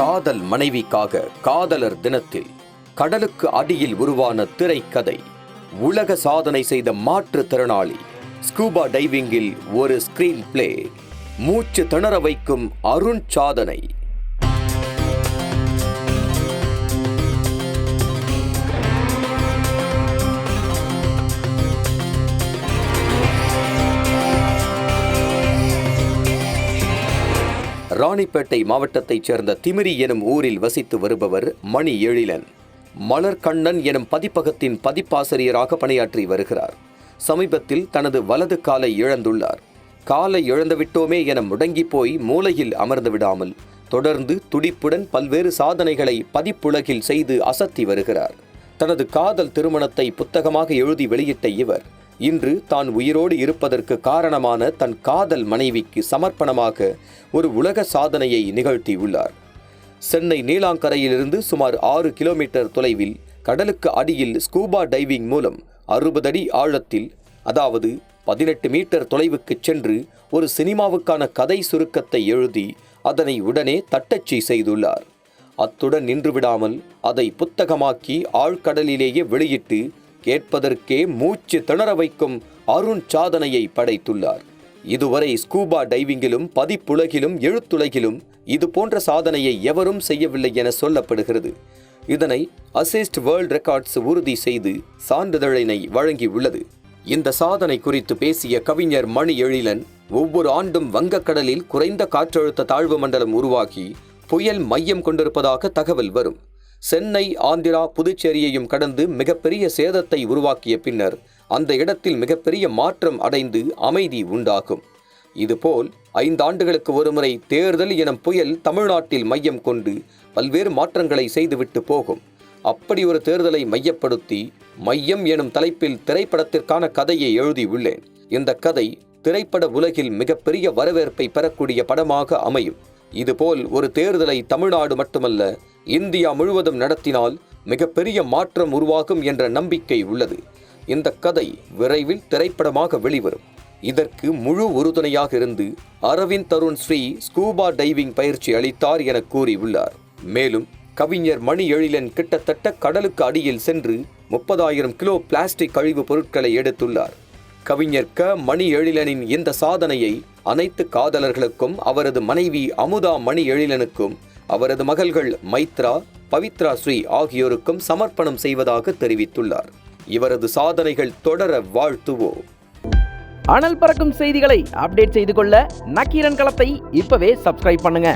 காதல் மனைவிக்காக காதலர் தினத்தில் கடலுக்கு அடியில் உருவான திரைக்கதை உலக சாதனை செய்த மாற்றுத்திறனாளி ஸ்கூபா டைவிங்கில் ஒரு ஸ்கிரீன் பிளே மூச்சு திணற வைக்கும் அருண் சாதனை. ராணிப்பேட்டை மாவட்டத்தைச் சேர்ந்த திமிரி எனும் ஊரில் வசித்து வருபவர் மணி எழிலன். மலர்கண்ணன் எனும் பதிப்பகத்தின் பதிப்பாசிரியராக பணியாற்றி வருகிறார். சமீபத்தில் தனது வலது காலை இழந்துள்ளார். காலை இழந்துவிட்டோமே என முடங்கி போய் மூலையில் அமர்ந்து விடாமல் தொடர்ந்து துடிப்புடன் பல்வேறு சாதனைகளை பதிப்புலகில் செய்து அசத்தி வருகிறார். தனது காதல் திருமணத்தை புத்தகமாக எழுதி வெளியிட்ட இவர் இன்று தான் உயிரோடு இருப்பதற்கு காரணமான தன் காதல் மனைவிக்கு சமர்ப்பணமாக ஒரு உலக சாதனையை நிகழ்த்தியுள்ளார். சென்னை நீலாங்கரையிலிருந்து சுமார் ஆறு கிலோமீட்டர் தொலைவில் கடலுக்கு அடியில் ஸ்கூபா டைவிங் மூலம் அறுபது அடி ஆழத்தில் அதாவது பதினெட்டு மீட்டர் தொலைவுக்கு சென்று ஒரு சினிமாவுக்கான கதை சுருக்கத்தை எழுதி அதனை உடனே தட்டச்சு செய்துள்ளார். அத்துடன் நின்றுவிடாமல் அதை புத்தகமாக்கி ஆழ்கடலிலேயே வெளியிட்டு கேட்பதற்கே மூச்சு திணற வைக்கும் அருண் சாதனையை படைத்துள்ளார். இதுவரை ஸ்கூபா டைவிங்கிலும் பதிப்புலகிலும் எழுத்துலகிலும் இது போன்ற சாதனையை எவரும் செய்யவில்லை என சொல்லப்படுகிறது. இதனை அசிஸ்ட் வேர்ல்ட் ரெக்கார்ட்ஸ் உறுதி செய்து சான்றிதழினை வழங்கியுள்ளது. இந்த சாதனை குறித்து பேசிய கவிஞர் மணி எழிலன் ஒவ்வொரு ஆண்டும் வங்கக்கடலில் குறைந்த காற்றழுத்த தாழ்வு மண்டலம் உருவாகி புயல் மையம் கொண்டிருப்பதாக தகவல் வரும். சென்னை ஆந்திரா புதுச்சேரியையும் கடந்து மிகப்பெரிய சேதத்தை உருவாக்கிய பின்னர் அந்த இடத்தில் மிகப்பெரிய மாற்றம் அடைந்து அமைதி உண்டாகும். இதுபோல் ஐந்தாண்டுகளுக்கு ஒருமுறை தேர்தல் எனும் புயல் தமிழ்நாட்டில் மையம் கொண்டு பல்வேறு மாற்றங்களை செய்துவிட்டு போகும். அப்படி ஒரு தேர்தலை மையப்படுத்தி மையம் எனும் தலைப்பில் திரைப்படத்திற்கான கதையை எழுதியுள்ளேன். இந்த கதை திரைப்பட உலகில் மிகப்பெரிய வரவேற்பை பெறக்கூடிய படமாக அமையும். இதுபோல் ஒரு தேர்தலை தமிழ்நாடு மட்டுமல்ல இந்தியா முழுவதும் நடத்தினால் மிகப்பெரிய மாற்றம் உருவாகும் என்ற நம்பிக்கை உள்ளது. இந்த கதை விரைவில் திரைப்படமாக வெளிவரும். இதற்கு முழு உறுதுணையாக இருந்து அரவிந்த் தருண் ஸ்ரீ ஸ்கூபா டைவிங் பயிற்சி அளித்தார் என கூறியுள்ளார். மேலும் கவிஞர் மணி எழிலன் கிட்டத்தட்ட கடலுக்கு அடியில் சென்று முப்பதாயிரம் கிலோ பிளாஸ்டிக் கழிவுப் பொருட்களை எடுத்துள்ளார். கவிஞர் க. மணி எழிலனின் இந்த சாதனையை அனைத்து காதலர்களுக்கும் அவரது மனைவி அமுதா மணி எழிலனுக்கும் அவரது மகள்கள் மைத்ரா பவித்ரா ஸ்ரீ ஆகியோருக்கும் சமர்ப்பணம் செய்வதாக தெரிவித்துள்ளார். இவரது சாதனைகள் தொடர வாழ்த்துவோம். அனல் பறக்கும் செய்திகளை அப்டேட் செய்து கொள்ள நக்கீரன் களத்தை இப்பவே சப்ஸ்கிரைப் பண்ணுங்க.